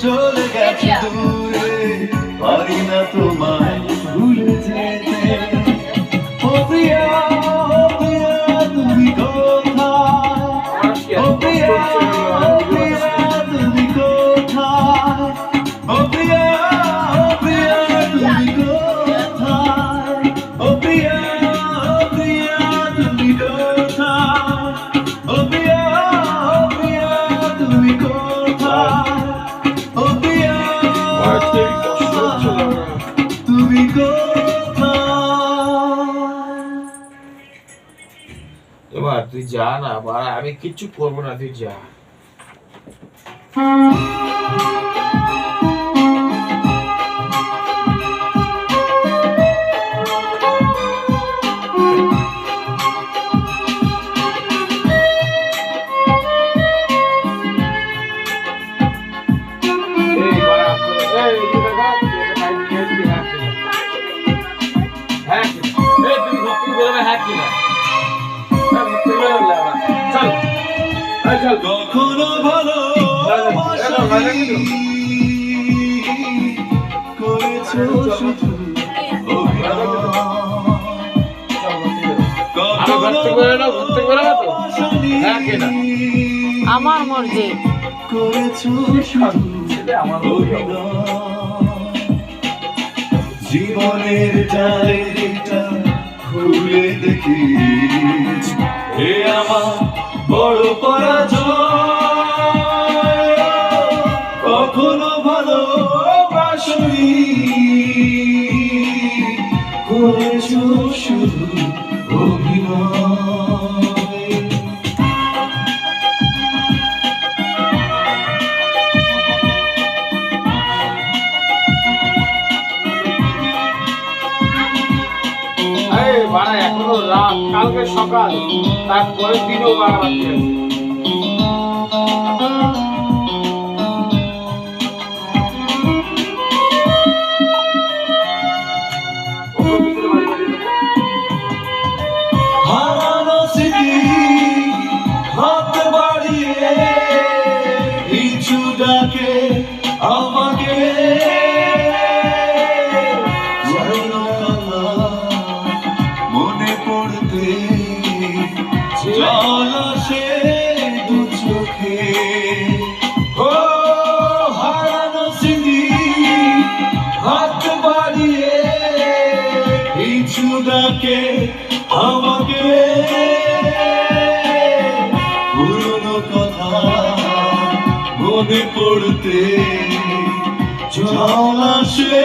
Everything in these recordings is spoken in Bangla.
চলে গেছে দূরে পারি না তোমায় তুই যা না বা আমি কিচ্ছু করব না তুই যা। কখনো ভালো করেছ শুধু? হ্যাঁ কিনা? আমার মর্জি করেছ আমার জীবনের ডায়েরিটা খুলে দেখি এ আমার বড় পরাজয় কখনো ভালো বাসনি করেছ শুধু অভিনয়। এখনও রাত, কালকে সকাল তারপরে দিনও বাড়া বাকি আছে। ওকে ও হারানো স্মৃতি, হাত বাড়িয়ে আমাকে পুরনো পড়তে জল আসে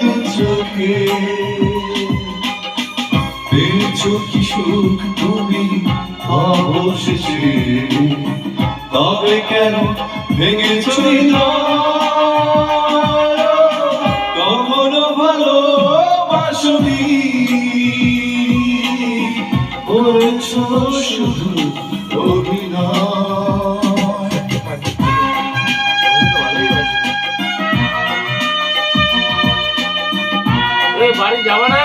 দু চোখে। পেয়েছ সুখ তুমি অবশেষে তবে কেন ভেঙেছো হৃদয়? কখনো ভালো বাসনি করেছ শুধু অভিনয়। বাড়ি যাবে না?